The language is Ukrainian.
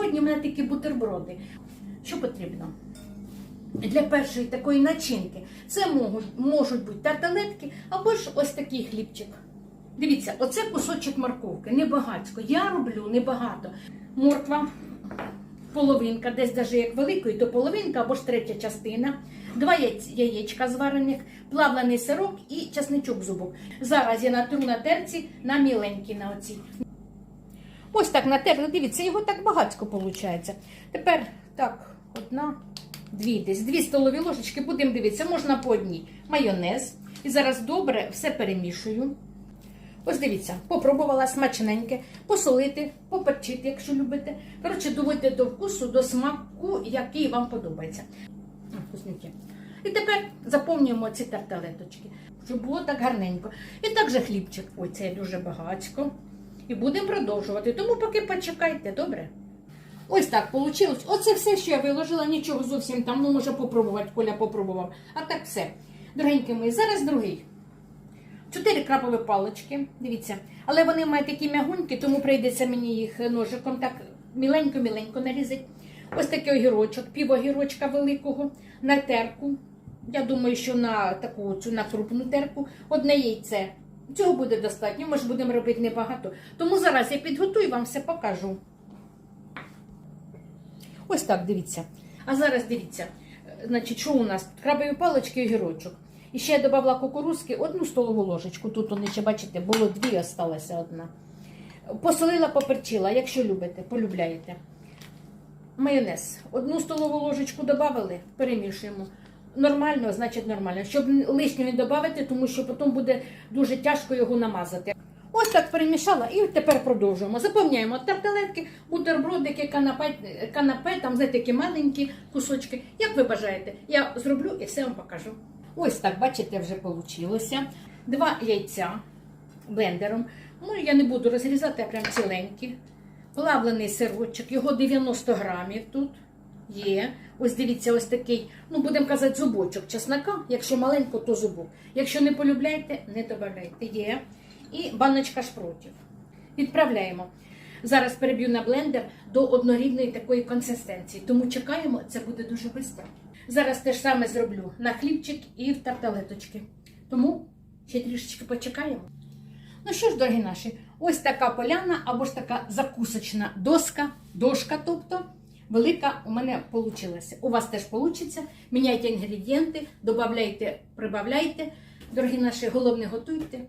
сьогодні в мене такі бутерброди. Що потрібно? Для першої такої начинки це можуть, можуть бути тарталетки або ж ось такий хлібчик. Дивіться, оце кусочок морковки, небагацько. Я роблю небагато. Морква, половинка, десь навіть як великої, то половинка або ж третя частина, два яєчка зварених, плавлений сирок і часничок зубок. Зараз я натру на терці на міленькі на оці. Ось так натерли, дивіться, його так багатько виходить. Тепер так, одна, дві десь, дві столові ложечки, будемо дивитися, можна по одній. Майонез. І зараз добре все перемішую. Ось дивіться, попробувала смачненьке, посолити, поперчити, якщо любите. Коротше, доводьте до вкусу, до смаку, який вам подобається. Вкусненьке. І тепер заповнюємо ці тарталеточки, щоб було так гарненько. І також хлібчик. Ой, це дуже багатько. І будемо продовжувати. Тому поки почекайте, добре? Ось так вийшло. Оце все, що я виложила, нічого зовсім там, ну може попробувати, Коля попробував. А так все. Дорогенькі мої, зараз другий. Чотири крапові палички, дивіться. Але вони мають такі м'ягунькі, тому прийдеться мені їх ножиком так міленько-міленько нарізати. Ось такий огірочок, пів огірочка великого на терку. Я думаю, що на таку цю на крупну терку одне яйце. Цього буде достатньо, ми ж будемо робити небагато. Тому зараз я підготую вам все покажу. Ось так, дивіться. А зараз дивіться, значить, що у нас? Крабові палички і огірочок. І ще я додала кукурузки одну столову ложечку. Тут вони ще, бачите, було дві, осталася одна. Посолила, поперчила, якщо любите, полюбляєте. Майонез. Одну столову ложечку додали, перемішуємо. Нормально, значить нормально. Щоб лишнього не додати, тому що потім буде дуже тяжко його намазати. Ось так перемішала і тепер продовжуємо. Заповняємо тарталетки, бутербродики, канапе, канапе, там знаєте, такі маленькі кусочки. Як ви бажаєте, я зроблю і все вам покажу. Ось так, бачите, вже вийшло. Два яйця блендером. Ну, я не буду розрізати, а прям ціленькі. Плавлений сирочок, його 90 грамів тут є. Ось дивіться, ось такий, ну будемо казати, зубочок чеснока. Якщо маленько, то зубок. Якщо не полюбляєте, не додавайте. Є. І баночка шпротів. Відправляємо. Зараз переб'ю на блендер до однорідної такої консистенції. Тому чекаємо, це буде дуже швидко. Зараз те ж саме зроблю на хлібчик і в тарталеточки. Тому ще трішечки почекаємо. Ну що ж, дорогі наші, ось така поляна або ж така закусочна доска, дошка, тобто велика у мене вийшла. У вас теж вийде. Міняйте інгредієнти, додавайте, прибавляйте. Дорогі наші, головне готуйте.